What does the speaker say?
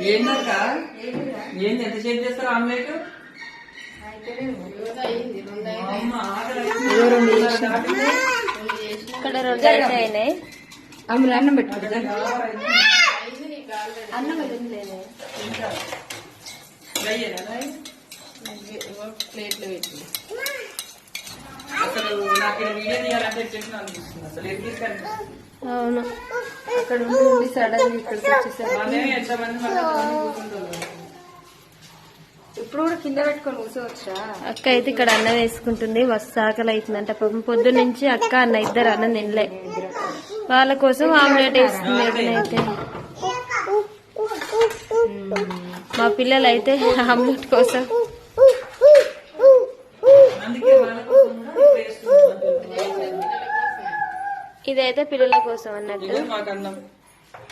ఏందక్క? ఏంది ఎంత చేతి చేస్తారు ఆమ్లెట్. ఇక్కడ రెండు అయినాయి. అన్నం పెట్టు. అన్నం? ప్లేట్లో పెట్టి. అసలు నాకు వీడియో తీయాలంటే అసలు అవును. అక్కడ సడన్ ఇక్కడికి ఇప్పుడు కూడా కింద పెట్టుకొని కూర్చోవచ్చా? అక్క అయితే ఇక్కడ అన్నం వేసుకుంటుంది. మస్తు ఆకలి అవుతుందంట పొద్దు నుంచి అక్క అన్న ఇద్దరు అన్నం తినలే. వాళ్ళ కోసం ఆమ్లెట్ వేస్తుంది అయితే. మా పిల్లలు అయితే ఆమ్లెట్ కోసం ఇదైతే పిల్లల కోసం అన్నట్టు.